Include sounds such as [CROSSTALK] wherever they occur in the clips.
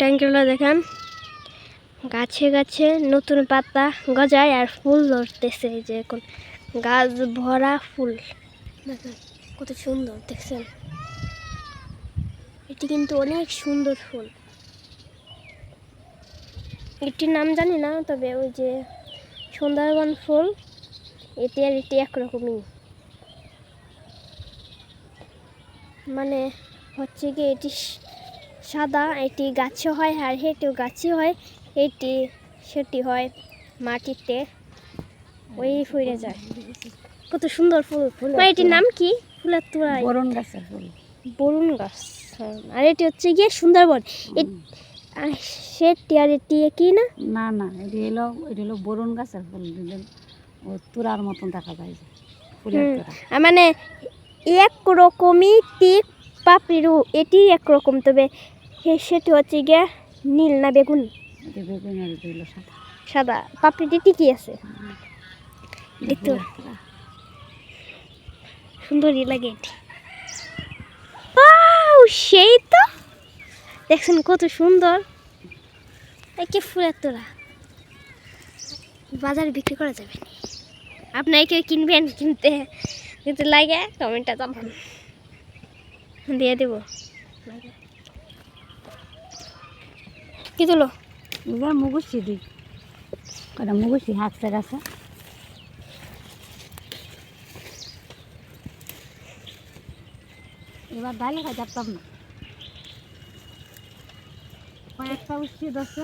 ট্যাঙ্কিগুলো দেখেন। গাছে গাছে নতুন পাতা গজায় আর ফুল ধরতেছে যে এখন। গাছ ভরা ফুল। দেখেন, কত সুন্দর, দেখছেন? এটি কিন্তু অনেক সুন্দর ফুল। এটির নাম জানি না, তবে ওই যে সুন্দরবন ফুল, এটি আর এটি একরকমই। মানে হচ্ছে কি এটি সাদা এটি গাছে হয় আর হেঁটেও গাছে হয়। এটি সেটি হয় মাটিতে। ওই ফুলে যায়। কত সুন্দর ফুল ফুল এটির নাম কি? ফুলের তোড়াই বরণ গাছের ফুল। বরুণ গাছ আর এটি হচ্ছে গিয়ে সুন্দরবন। সেটি আর এটি কি না? না না এটি হলো এটি হলো বরণ গাছের ফুল ও তুরার মতন দেখা যায় মানে এক রকমই টিক পাপড়িরু এটি একরকম তবে সেটি হচ্ছে গিয়ে নীল না বেগুন? বেগুন আর হলো সাদা। সাদা। পাপড়িটি টিকি আছে। দেখতে সুন্দরই লাগে এটি। সেই তো। দেখছেন কত সুন্দর। একে ফুলের তোরা বাজারে বিক্রি করা যাবে আপনারা কেউ কিনবেন কিনতে যদি লাগে কমেন্টটা জানান। দিয়ে দেব। কি তুলো? এবার মুগুসি দিই কটা মুগুসি হাঁকছে গাছে এবার ডালে খাই যাতাম না। কয়েকটা উচিত আছে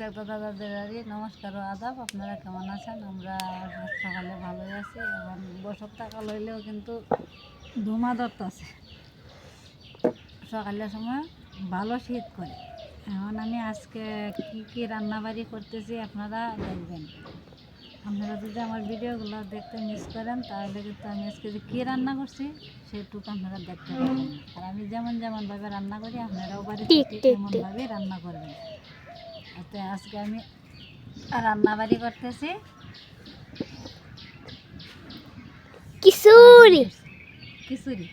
দাদা দাদারি নমস্কার ও আদাব। আপনারা কেমন আছেন? আমরা সকালে ভালোই আছি এবং বসন্তকাল হইলেও কিন্তু ধুমা ধরতেছে। সকালের সময় ভালো শীত করে। এখন আমি আজকে কি কি রান্নাবাড়ি করতেছি আপনারা দেখবেন। আপনারা যদি আমার ভিডিওগুলো দেখতে মিস করেন তাহলে কিন্তু আমি আজকে যে কী রান্না করছি সেটুকু আপনারা দেখতে পাবেন। আর আমি যেমন যেমনভাবে রান্না করি আপনারাও বাড়িতে ঠিক। এমনভাবে রান্না করবেন। তো আজকে আমি রান্নাবাড়ি করতেছি। কিশোরী। খিচুড়ি।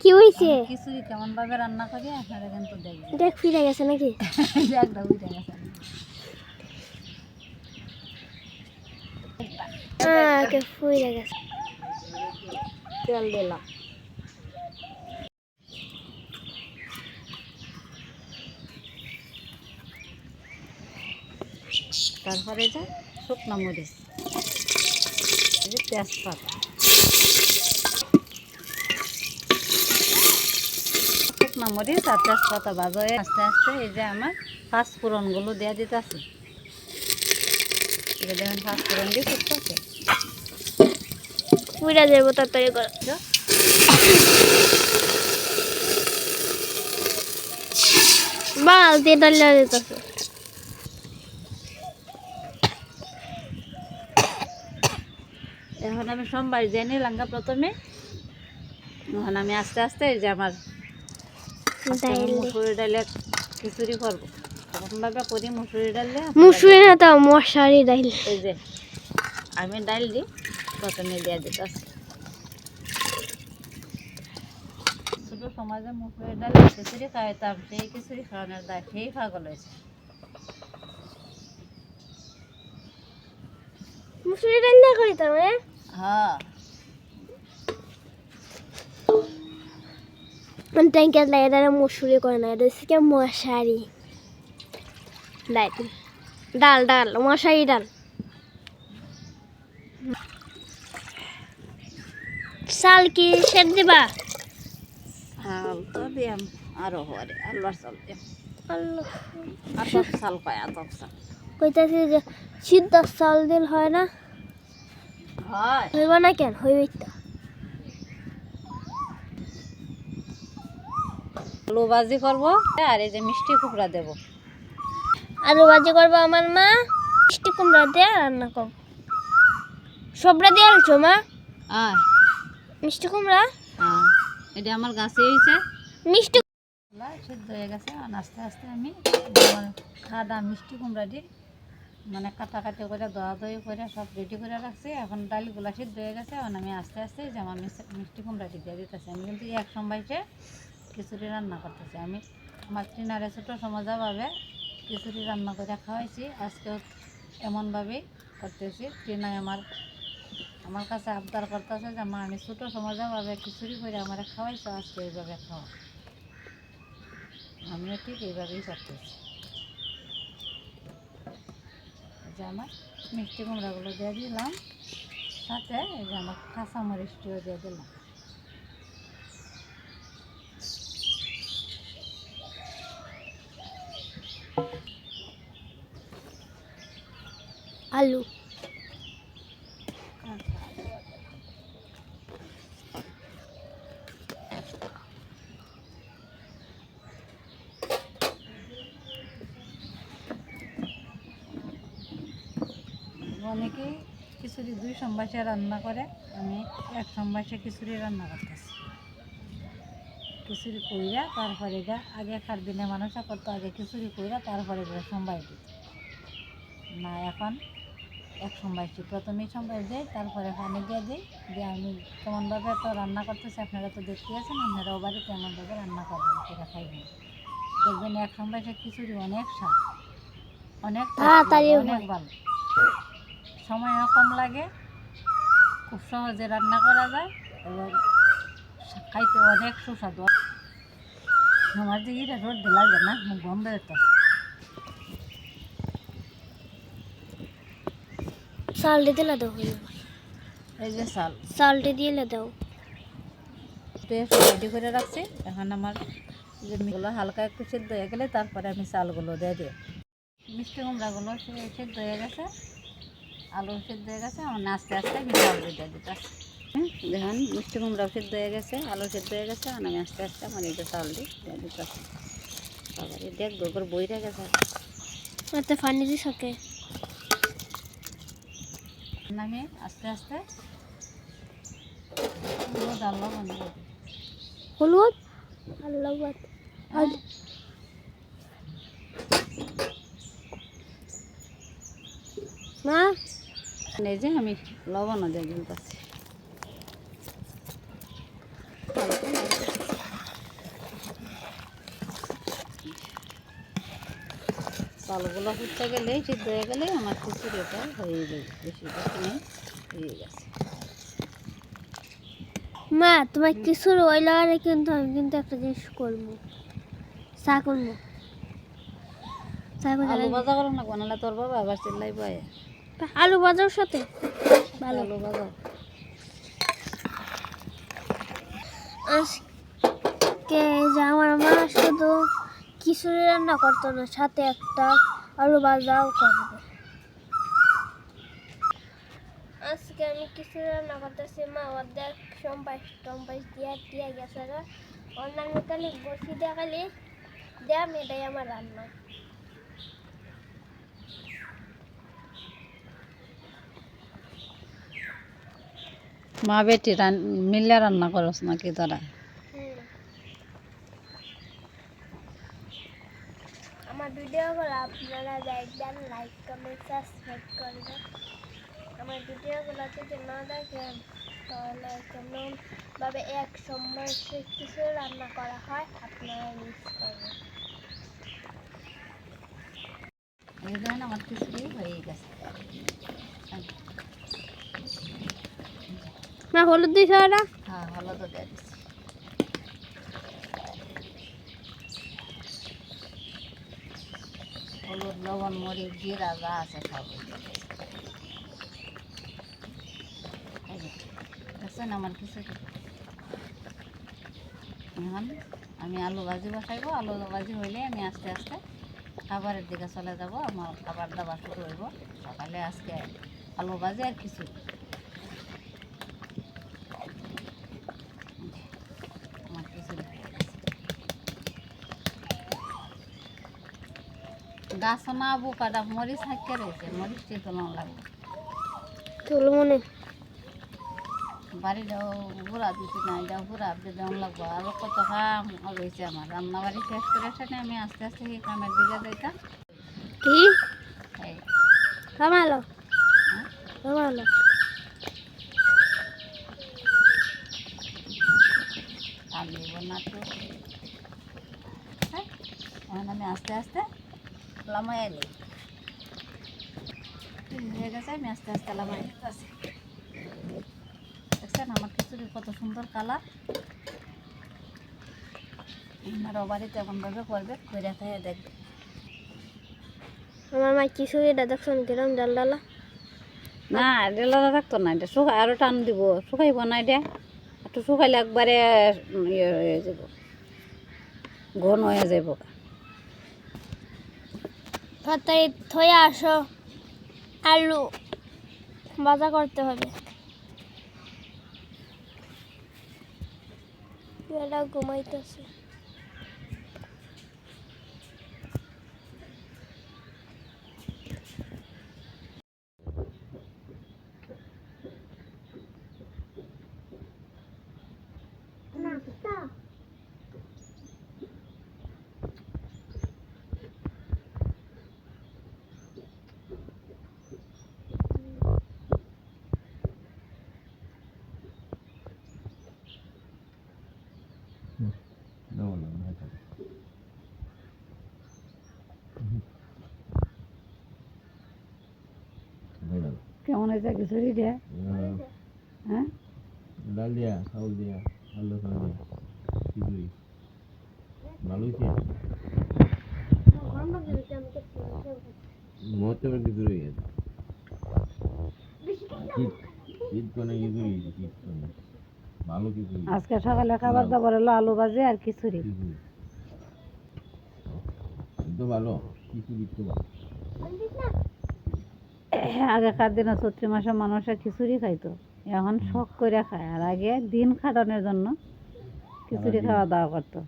কি আমি খিচুড়ি কেমন ভাবে রান্না করি আপনারা কিন্তু দেখবেন। দেখ ফিরে গেছে নাকি? [LAUGHS] একটা উঠে গেছে। হ্যাঁ তারপরে যে শুকনো মরিচ এই যে তেজপাতা। শুকনো মরিচ আর তেজপাতা ভাজা হয়ে আস্তে আস্তে এই যে আমার পাঁচ ফোড়নগুলো দেওয়া দিতেছে। এই যে দেখেন পাঁচ ফোড়ন দিয়ে ফুটতেছে। ফুলে যাব তাড়াতাড়ি করে। দিয়ে ডালিয়া এখন আমি সোমবার জেনে লাঙ্গা প্রথমে এখন আমি আস্তে আস্তে এই যে আমার মুসুরি ডালের খিচুড়ি করব। এরকমভাবে করি মুসুরি ডাল মুসুরি না তো মশারি এই যে আমি ডাল দিই প্রথমে দিয়ে দিতে ছোটো সমাজে মুসুরি ডালের খিচুড়ি খাইতাম সেই খিচুড়ি খাওয়ানোর দায় সেই পাগল হয়েছে। মুসুরি ডাইল না তো হ্যাঁ। ট্যাঙ্কের লাগে এটা মুসুরি করে না এটা হচ্ছে কি মশারি ডাল ডাল ডাল মশারি ডাল চাল কি সেট দিবা চাল তো দিয়াম আরও হরে আল্লাহর চাল দিয়াম আল্লাহ আতপ চাল পায় আতপ চাল কইতাছি যে সিদ্ধ চাল দিল হয় না? হয়। হইব না কেন? হইবই তো। আলু ভাজি করব আর এই যে মিষ্টি কুমড়া দেবো। আলু ভাজি করব আমার মা মিষ্টি কুমড়া দিয়ে রান্না করব। সবরা দিয়ে আলছো মা? আর মিষ্টি কুমড়া? হ্যাঁ এটা আমার গাছে হয়েছে। মিষ্টি সিদ্ধ হয়ে গেছে আর আস্তে আস্তে আমি আমার খাদা মিষ্টি কুমড়া দিয়ে মানে কাটাকাটি করে দয়া দই করে সব রেডি করে রাখছি। এখন ডালগুলা সিদ্ধ হয়ে গেছে এখন আমি আস্তে আস্তে যেমন মিষ্টি কুমড়াটি দিয়ে দিতেছি। আমি কিন্তু এক সময়তে খিচুড়ি রান্না করতেছি। আমি আমার ট্রিনারে ছোটো সমাজাভাবে খিচুড়ি রান্না করে খাওয়াইছি। আজকেও এমনভাবেই করতেছি। ট্রিনায় আমার আমার কাছে আবদার করতেছে যে, মা, আমি ছোটো সমাজাভাবে খিচুড়ি করে আমার খাওয়াইছো, আজকে এইভাবে খাওয়া আমিও ঠিক এইভাবেই করতেছি। যে আমার মিষ্টি কুমড়াগুলো দিয়ে দিলাম। সাথে এই যে আমার কাঁচামরিচটিও দিয়ে দিলাম। আলু। অনেকেই খিচুড়ি দুই সম্বাসে রান্না করে আমি এক সম্বাসে খিচুড়ি রান্না করতেছি। খিচুড়ি কইরা তারপরে গা আগেকার দিনে মানুষ করতো আগে খিচুড়ি কইরা তারপরে গা সম্বাই দিত। না এখন এক সম্বাসী প্রথমেই সম্বাস দেয় তারপরে পানি দিয়ে দিই। দিয়ে আমি কেমনভাবে তো রান্না করতেছি আপনারা তো দেখতে আছেন আপনারাও বাড়িতে এমনভাবে রান্না করবেন সেটা খাইবেন দেখবেন এক সম্বাসে খিচুড়ি অনেক স্বাদ অনেক। অনেক ভালো। সময়ও কম লাগে খুব সহজে রান্না করা যায় এবং খাইতে অনেক সুস্বাদু। আমার যে ইটা রোদ লাগে না বন্ধ হতো চালটি দিলে দাও এই যে চাল চালটি দিলে দাও। রেডি করে রাখছি। এখন আমার যে মিগুলো হালকা একটু সিদ্ধ হয়ে গেলে তারপরে আমি চালগুলো দিয়ে দিই মিষ্টি কুমড়াগুলো সিদ্ধ হয়ে গেছে। আলু সিদ্ধ হয়ে গেছে। আমার আস্তে আস্তে আমি চাল দিয়ে দিতে। দেখুন মিষ্টি কুমড়াও সিদ্ধ হয়ে গেছে আলু সিদ্ধ হয়ে গেছে আর আমি আস্তে আস্তে আমার এই চাল দিই দিতে দেখব এবার বইরে গেছে। এতে পানি দিস ওকে। আমি আস্তে আস্তে পুরো ডাল লবণ হলুদ আর লবণ। আর মা? এই যে আমি লবণও দিয়ে দিতেছি চালগুলো ফুটতে গেলে সিদ্ধ হয়ে গেলে আমার খিচুড়িটা হয়ে যাবে বেশি বেশি হয়ে গেছে। মা তোমার কিছুর ওই লাগালে কিন্তু আমি কিন্তু একটা জিনিস করব। চা করব। আলু ভাজা করো না তোর বাবা আবার চিল্লাই পায়। আলু ভাজার সাথে? ভালো। আলু ভাজা। আজকে যে আমার মা শুধু খিচুড়ি রান্না করতো না, সাথে একটা আলু ভাজাও করবে। আজকে আমি খিচুড়ি রান্না করতেছি, মা অর্ধেক সম্পাস টম্পাস দিয়ে দিয়ে গেছে অন্যান্য কালে বসি দিয়ে খালি দেয়া মেয়েটাই আমার রান্না। মা বেটি রান মিলে রান্না করস নাকি তোরা হুম। আমার ভিডিওগুলো আপনারা দেখবেন লাইক কমেন্ট সাবস্ক্রাইব করবেন আমার ভিডিওগুলো যদি না দেখেন তাহলে কেমনভাবে এক সময় কিছু রান্না করা হয় আপনারা মিস করবেন। এই ধরেন আমার খিচুড়ি হয়ে গেছে। না হলুদ দিছে ওরা হ্যাঁ হলুদ দিয়ে। হলুদ, লবণ, মরিচ জিরা যা আছে সব। দেখছেন আমার কিছু এখন আমি আলু ভাজি বসাইব, আলু ভাজি হইলে আমি আস্তে আস্তে খাবারের দিকে চলে যাব, আমার খাবার দাবার শুরু হইব। সকালে আজকে আলু ভাজি আর খিচুড়ি আমার খিচুড়ি হয়ে গেছে। গাছ না বোকাটা মরিচ হাঁকে রয়েছে মরিচটি তোলা লাগবে তুলো মনে বাড়িটাও ঘুরা দিতে না এটা ঘুরা দিয়ে দেওয়া লাগবো। আরও কত কাম রয়েছে আমার। রান্না বাড়ি শেষ করে এসে আমি আস্তে আস্তে এই কামের দিকে যাইতাম। কি? থামালো? আর তো। হ্যাঁ? আমি আস্তে আস্তে লামাই এলি হয়ে গেছে আমি আস্তে আস্তে লামাই দেখছেন আমার খিচুড়ির কত সুন্দর কালার। আপনারা বাড়িতে এমনভাবে করবে করে খেয়ে দেখবে। আমার মা খিচুড়িটা দেখছেন কিরম ডাল ডালা? না এটা থাকতো না এটা শুকাই আরও টান দিব। শুকাইব না এটা। একটু শুকাইলে একবারে ইয়ে হয়ে যাব ঘন হয়ে যাব তাড়াতাড়ি থয়ে আসো আলু ভাজা করতে হবে। ঘুমাইতেছে। হয়েছে খিচুড়ি দিয়ে। হ্যাঁ? ডাল দিয়া চাউল দিয়া আলু চাউল দিয়া খিচুড়ি। ভালো হয়েছে মতে খিচুড়ি গেছে আজকে সকালে খাবার দাবার হলো আলু ভাজি আর খিচুড়ি। ভালো। খিচুড়ি তো ভালো। আগেকার দিনে চৈত্র মাসে মানুষে খিচুড়ি খাইতো। এখন শখ করে খায়। আর আগে দিন খাটানোর জন্য খিচুড়ি খাওয়া দাওয়া করতো।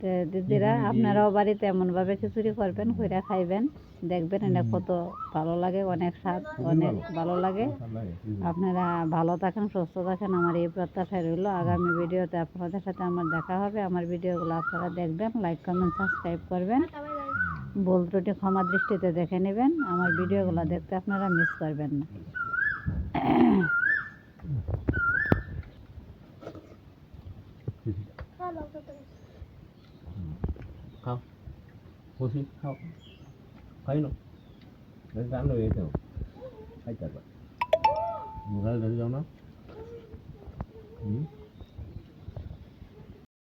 তো দিদিরা আপনারাও বাড়িতে এমনভাবে খিচুড়ি করবেন কইরা খাইবেন দেখবেন এটা কত ভালো লাগে অনেক স্বাদ অনেক ভালো। লাগে। আপনারা ভালো থাকেন সুস্থ থাকেন আমার এই প্রত্যাশা রইল। আগামী ভিডিওতে আপনাদের সাথে আমার দেখা হবে। আমার ভিডিওগুলো আপনারা দেখবেন লাইক কমেন্ট সাবস্ক্রাইব করবেন। ভুল ত্রুটি ক্ষমা দৃষ্টিতে দেখে নেবেন। আমার ভিডিওগুলো দেখতে আপনারা মিস করবেন না। খাও। খাও। খাই না। মোবাইল যাও না। হুম?